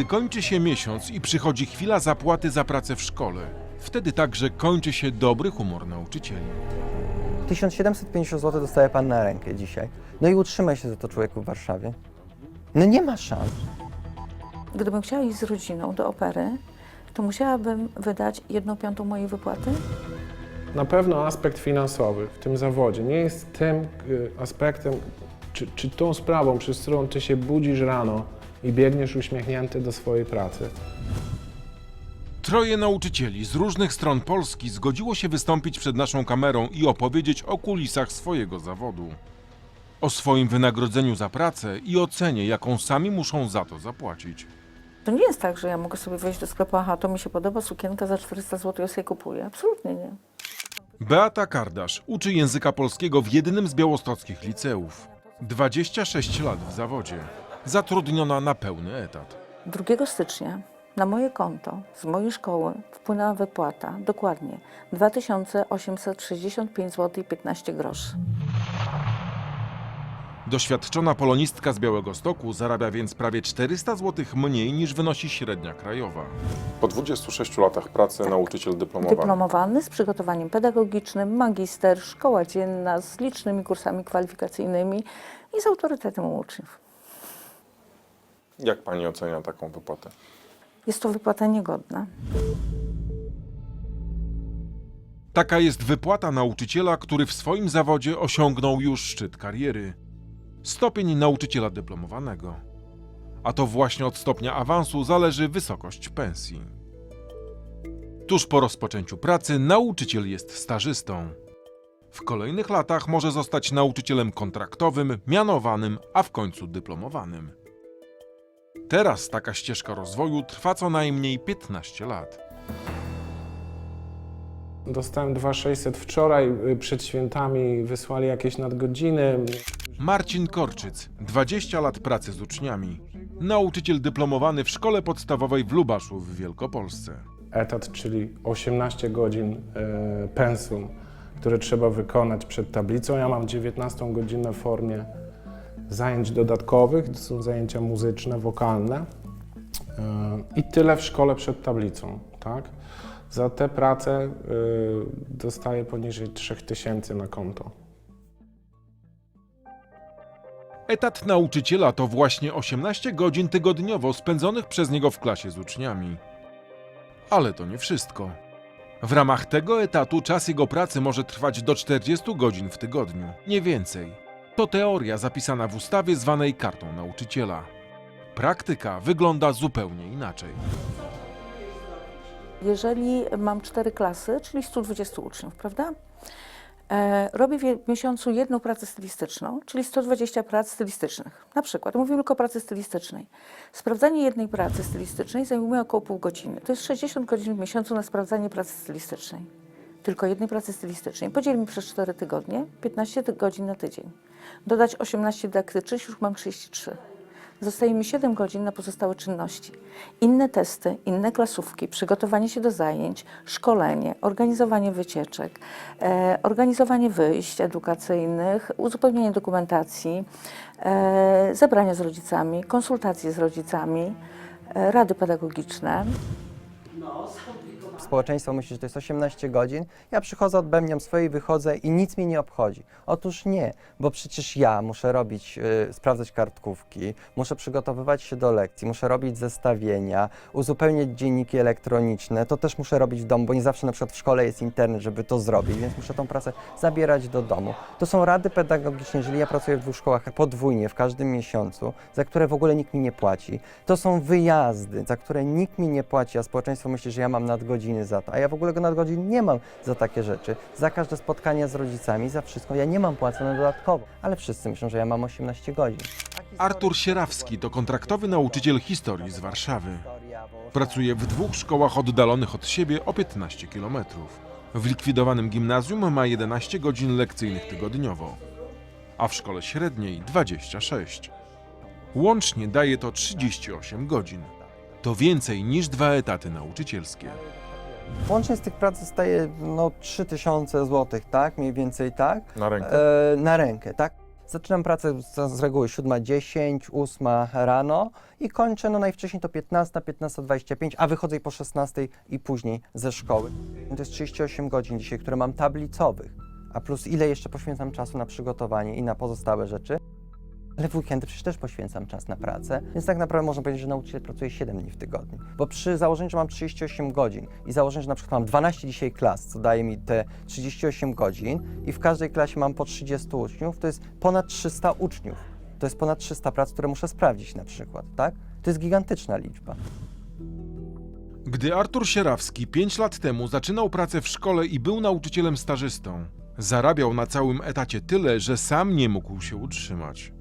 gdy kończy się miesiąc i przychodzi chwila zapłaty za pracę w szkole. Wtedy także kończy się dobry humor nauczycieli. 1750 zł dostaje pan na rękę dzisiaj. No i utrzymaj się za to człowieku w Warszawie. No nie ma szans. Gdybym chciała iść z rodziną do opery, to musiałabym wydać jedną piątą mojej wypłaty? Na pewno aspekt finansowy w tym zawodzie nie jest tym y, aspektem, czy, czy tą sprawą, przez którą ty się budzisz rano i biegniesz uśmiechnięty do swojej pracy. Troje nauczycieli z różnych stron Polski zgodziło się wystąpić przed naszą kamerą i opowiedzieć o kulisach swojego zawodu. O swoim wynagrodzeniu za pracę i o cenie, jaką sami muszą za to zapłacić. To nie jest tak, że ja mogę sobie wejść do sklepu, aha, to mi się podoba, sukienka za 400 zł, ja sobie kupuję. Absolutnie nie. Beata Kardasz uczy języka polskiego w jednym z białostockich liceów. 26 lat w zawodzie. Zatrudniona na pełny etat. 2 stycznia na moje konto z mojej szkoły wpłynęła wypłata, dokładnie 2865 zł i 15 groszy. Doświadczona polonistka z Białego Stoku zarabia więc prawie 400 zł mniej niż wynosi średnia krajowa. Po 26 latach pracy nauczyciel dyplomowany. Dyplomowany z przygotowaniem pedagogicznym, magister, szkoła dzienna z licznymi kursami kwalifikacyjnymi i z autorytetem u uczniów. Jak pani ocenia taką wypłatę? Jest to wypłata niegodna. Taka jest wypłata nauczyciela, który w swoim zawodzie osiągnął już szczyt kariery. Stopień nauczyciela dyplomowanego. A to właśnie od stopnia awansu zależy wysokość pensji. Tuż po rozpoczęciu pracy nauczyciel jest stażystą. W kolejnych latach może zostać nauczycielem kontraktowym, mianowanym, a w końcu dyplomowanym. Teraz taka ścieżka rozwoju trwa co najmniej 15 lat. Dostałem 2600 wczoraj, y, przed świętami wysłali jakieś nadgodziny. Marcin Korczyc, 20 lat pracy z uczniami. Nauczyciel dyplomowany w szkole podstawowej w Lubaszu w Wielkopolsce. Etat, czyli 18 godzin y, pensum, które trzeba wykonać przed tablicą. Ja mam 19 godzinę w formie zajęć dodatkowych, to są zajęcia muzyczne, wokalne. Y, I tyle w szkole przed tablicą, tak? Za tę pracę y, dostaję poniżej 3000 na konto. Etat nauczyciela to właśnie 18 godzin tygodniowo spędzonych przez niego w klasie z uczniami. Ale to nie wszystko. W ramach tego etatu czas jego pracy może trwać do 40 godzin w tygodniu, nie więcej. To teoria zapisana w ustawie zwanej kartą nauczyciela. Praktyka wygląda zupełnie inaczej. Jeżeli mam cztery klasy, czyli 120 uczniów, prawda? E, robię w miesiącu jedną pracę stylistyczną, czyli 120 prac stylistycznych. Na przykład, mówimy tylko o pracy stylistycznej. Sprawdzanie jednej pracy stylistycznej zajmuje około pół godziny. To jest 60 godzin w miesiącu na sprawdzanie pracy stylistycznej. Tylko jednej pracy stylistycznej. Podzielmy przez 4 tygodnie, 15 ty- godzin na tydzień. Dodać 18 dydaktycznych, już mam 33. Zostaje mi 7 godzin na pozostałe czynności. Inne testy, inne klasówki, przygotowanie się do zajęć, szkolenie, organizowanie wycieczek, e, organizowanie wyjść edukacyjnych, uzupełnienie dokumentacji, e, zebrania z rodzicami, konsultacje z rodzicami, e, rady pedagogiczne. Społeczeństwo myśli, że to jest 18 godzin. Ja przychodzę, odbębniam swoje i wychodzę i nic mnie nie obchodzi. Otóż nie, bo przecież ja muszę robić, y, sprawdzać kartkówki, muszę przygotowywać się do lekcji, muszę robić zestawienia, uzupełniać dzienniki elektroniczne. To też muszę robić w domu, bo nie zawsze na przykład w szkole jest internet, żeby to zrobić, więc muszę tą pracę zabierać do domu. To są rady pedagogiczne, jeżeli ja pracuję w dwóch szkołach podwójnie w każdym miesiącu, za które w ogóle nikt mi nie płaci. To są wyjazdy, za które nikt mi nie płaci, a społeczeństwo myśli, że ja mam nadgodziny za to, a ja w ogóle go nadgodzin nie mam za takie rzeczy. Za każde spotkanie z rodzicami, za wszystko ja nie mam płacone dodatkowo, ale wszyscy myślą, że ja mam 18 godzin. Artur Sierawski to kontraktowy nauczyciel historii z Warszawy. Pracuje w dwóch szkołach oddalonych od siebie o 15 km. W likwidowanym gimnazjum ma 11 godzin lekcyjnych tygodniowo, a w szkole średniej 26. Łącznie daje to 38 godzin. To więcej niż dwa etaty nauczycielskie. Łącznie z tych prac zostaje no 3000 zł, tak? Mniej więcej tak? Na rękę? E, na rękę, tak? Zaczynam pracę z, z reguły 7.10, 8 rano i kończę no najwcześniej to 15, 15.25, a wychodzę i po 16 i później ze szkoły. To jest 38 godzin dzisiaj, które mam tablicowych, a plus ile jeszcze poświęcam czasu na przygotowanie i na pozostałe rzeczy. Ale w weekendy przecież też poświęcam czas na pracę, więc tak naprawdę można powiedzieć, że nauczyciel pracuje 7 dni w tygodniu. Bo przy założeniu, że mam 38 godzin i założeniu, że na przykład mam 12 dzisiaj klas, co daje mi te 38 godzin i w każdej klasie mam po 30 uczniów, to jest ponad 300 uczniów. To jest ponad 300 prac, które muszę sprawdzić na przykład, tak? To jest gigantyczna liczba. Gdy Artur Sierawski 5 lat temu zaczynał pracę w szkole i był nauczycielem stażystą, zarabiał na całym etacie tyle, że sam nie mógł się utrzymać.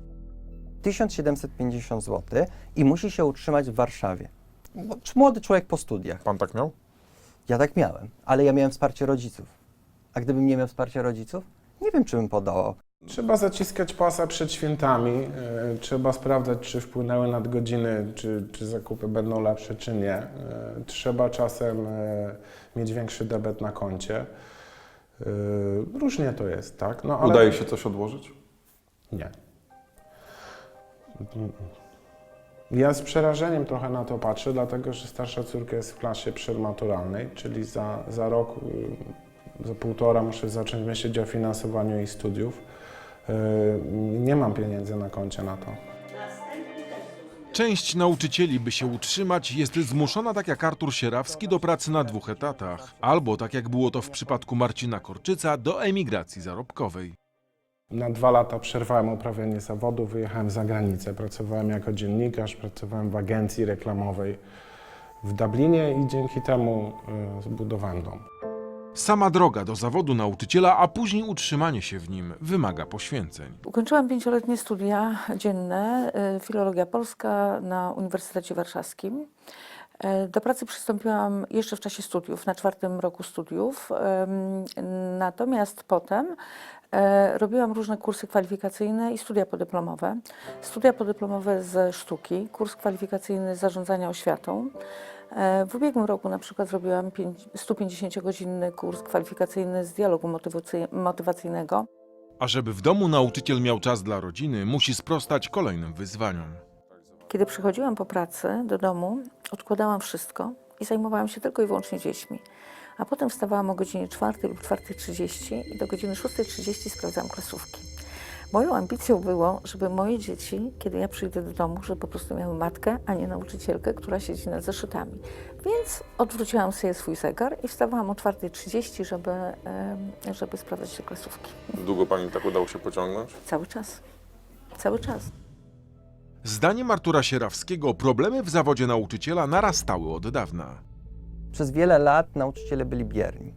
1750 zł i musi się utrzymać w Warszawie. Młody człowiek po studiach. Pan tak miał? Ja tak miałem, ale ja miałem wsparcie rodziców. A gdybym nie miał wsparcia rodziców, nie wiem, czy bym podołał. Trzeba zaciskać pasa przed świętami, e, trzeba sprawdzać, czy wpłynęły nadgodziny, czy, czy zakupy będą lepsze, czy nie. E, Trzeba czasem e, mieć większy debet na koncie. E, Różnie to jest, tak? No, ale Udaje się coś odłożyć? Nie. Ja z przerażeniem trochę na to patrzę, dlatego że starsza córka jest w klasie przedmaturalnej, czyli za, za rok, y, za półtora muszę zacząć myśleć o finansowaniu jej studiów. Y, Nie mam pieniędzy na koncie na to. Część nauczycieli, by się utrzymać, jest zmuszona, tak jak Artur Sierawski, do pracy na dwóch etatach, albo tak jak było to w przypadku Marcina Korczyca, do emigracji zarobkowej. Na dwa lata przerwałem uprawianie zawodu, wyjechałem za granicę. Pracowałem jako dziennikarz, pracowałem w agencji reklamowej w Dublinie i dzięki temu y, zbudowałem dom. Sama droga do zawodu nauczyciela, a później utrzymanie się w nim wymaga poświęceń. Ukończyłam pięcioletnie studia dzienne, y, filologia polska na Uniwersytecie Warszawskim. E, Do pracy przystąpiłam jeszcze w czasie studiów, na czwartym roku studiów. Natomiast potem e, robiłam różne kursy kwalifikacyjne i studia podyplomowe. Studia podyplomowe ze sztuki, kurs kwalifikacyjny z zarządzania oświatą. E, W ubiegłym roku na przykład zrobiłam pięć- 150-godzinny kurs kwalifikacyjny z dialogu motywacy- motywacyjnego. A żeby w domu nauczyciel miał czas dla rodziny, musi sprostać kolejnym wyzwaniom. Kiedy przychodziłam po pracy do domu, odkładałam wszystko i zajmowałam się tylko i wyłącznie dziećmi. A potem wstawałam o godzinie 4 lub 4.30 i do godziny 6.30 sprawdzałam klasówki. Moją ambicją było, żeby moje dzieci, kiedy ja przyjdę do domu, żeby po prostu miały matkę, a nie nauczycielkę, która siedzi nad zeszytami. Więc odwróciłam sobie swój zegar i wstawałam o 4.30, żeby, żeby sprawdzać te klasówki. Długo Pani tak udało się pociągnąć? Cały czas. Cały czas. Zdaniem Artura Sierawskiego problemy w zawodzie nauczyciela narastały od dawna. Przez wiele lat nauczyciele byli bierni.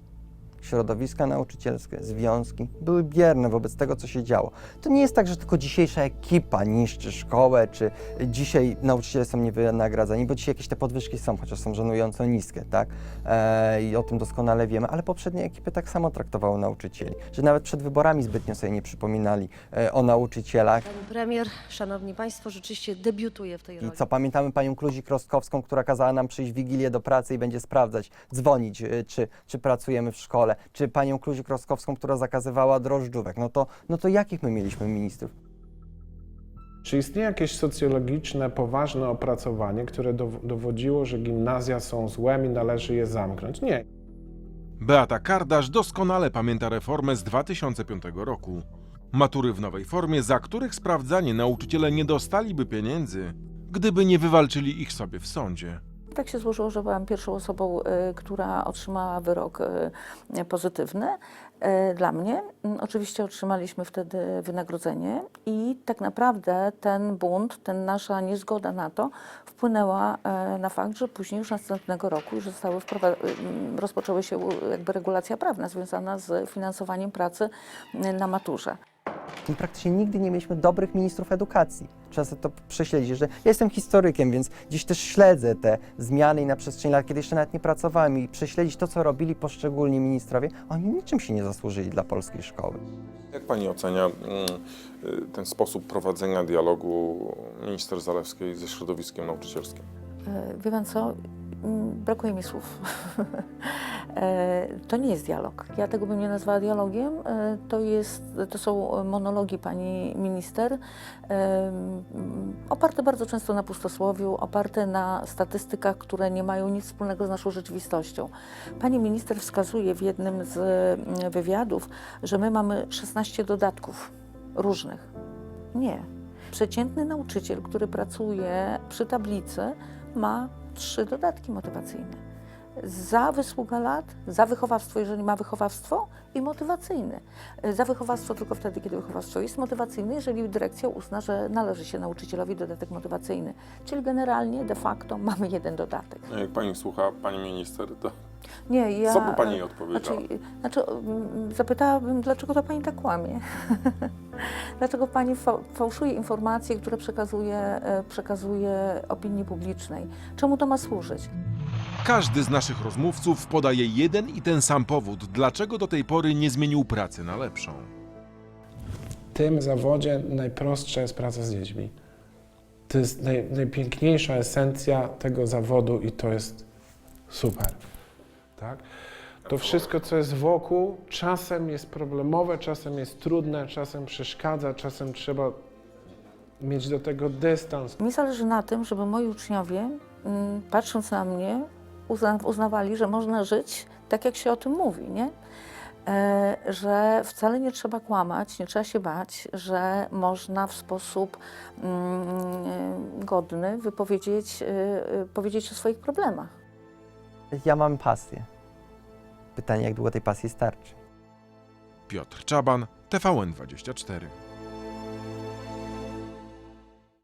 Środowiska nauczycielskie, związki były bierne wobec tego, co się działo. To nie jest tak, że tylko dzisiejsza ekipa niszczy szkołę, czy dzisiaj nauczyciele są niewynagradzani, bo dzisiaj jakieś te podwyżki są, chociaż są żenująco niskie, tak? E, I o tym doskonale wiemy, ale poprzednie ekipy tak samo traktowały nauczycieli, że nawet przed wyborami zbytnio sobie nie przypominali e, o nauczycielach. Pani premier, szanowni państwo, rzeczywiście debiutuje w tej I roli. co, pamiętamy panią Kluzik-Rostkowską, która kazała nam przyjść w Wigilię do pracy i będzie sprawdzać, dzwonić, y, czy, czy pracujemy w szkole, czy panią Kluzik-Rostkowską, która zakazywała drożdżówek. No to, no to jakich my mieliśmy ministrów? Czy istnieje jakieś socjologiczne, poważne opracowanie, które dow- dowodziło, że gimnazja są złem i należy je zamknąć? Nie. Beata Kardasz doskonale pamięta reformę z 2005 roku. Matury w nowej formie, za których sprawdzanie nauczyciele nie dostaliby pieniędzy, gdyby nie wywalczyli ich sobie w sądzie. Tak się złożyło, że byłam pierwszą osobą, y, która otrzymała wyrok y, pozytywny y, dla mnie. Mm, Oczywiście otrzymaliśmy wtedy wynagrodzenie i tak naprawdę ten bunt, ten nasza niezgoda na to wpłynęła na fakt, że później już następnego roku już zostały y, rozpoczęły się jakby regulacja prawna związana z finansowaniem pracy na maturze. I praktycznie nigdy nie mieliśmy dobrych ministrów edukacji. Trzeba sobie to prześledzić, że ja jestem historykiem, więc gdzieś też śledzę te zmiany i na przestrzeni lat, kiedy jeszcze nawet nie pracowałem i prześledzić to, co robili poszczególni ministrowie, oni niczym się nie zasłużyli dla polskiej szkoły. Jak Pani ocenia mm, y, ten sposób prowadzenia dialogu minister Zalewskiej ze środowiskiem nauczycielskim? E, Wie pan co? Mm, Brakuje mi słów. E, To nie jest dialog. Ja tego bym nie nazwała dialogiem. E, To, jest, to są monologi pani minister, em, oparte bardzo często na pustosłowiu, oparte na statystykach, które nie mają nic wspólnego z naszą rzeczywistością. Pani minister wskazuje w jednym z mm, wywiadów, że my mamy 16 dodatków różnych. Nie. Przeciętny nauczyciel, który pracuje przy tablicy, ma trzy dodatki motywacyjne. Za wysługa lat, za wychowawstwo, jeżeli ma wychowawstwo, i motywacyjny. Za wychowawstwo tylko wtedy, kiedy wychowawstwo jest motywacyjne, jeżeli dyrekcja uzna, że należy się nauczycielowi dodatek motywacyjny. Czyli generalnie, de facto, mamy jeden dodatek. Jak pani słucha pani minister, to Nie, ja... co by pani odpowiedziała? Znaczy, znaczy mm, zapytałabym, dlaczego ta pani tak kłamie? dlaczego pani fa- fałszuje informacje, które przekazuje, e, przekazuje opinii publicznej? Czemu to ma służyć? Każdy z naszych rozmówców podaje jeden i ten sam powód, dlaczego do tej pory nie zmienił pracy na lepszą. W tym zawodzie najprostsza jest praca z dziećmi. To jest naj, najpiękniejsza esencja tego zawodu i to jest super. Tak? To wszystko, co jest wokół, czasem jest problemowe, czasem jest trudne, czasem przeszkadza, czasem trzeba mieć do tego dystans. Mi zależy na tym, żeby moi uczniowie, mm, patrząc na mnie, uzna, uznawali, że można żyć tak, jak się o tym mówi, nie? E, że wcale nie trzeba kłamać, nie trzeba się bać, że można w sposób mm, godny wypowiedzieć e, e, powiedzieć o swoich problemach. Ja mam pasję. Pytanie, jak długo tej pasji starczy. Piotr Czaban, TVN24.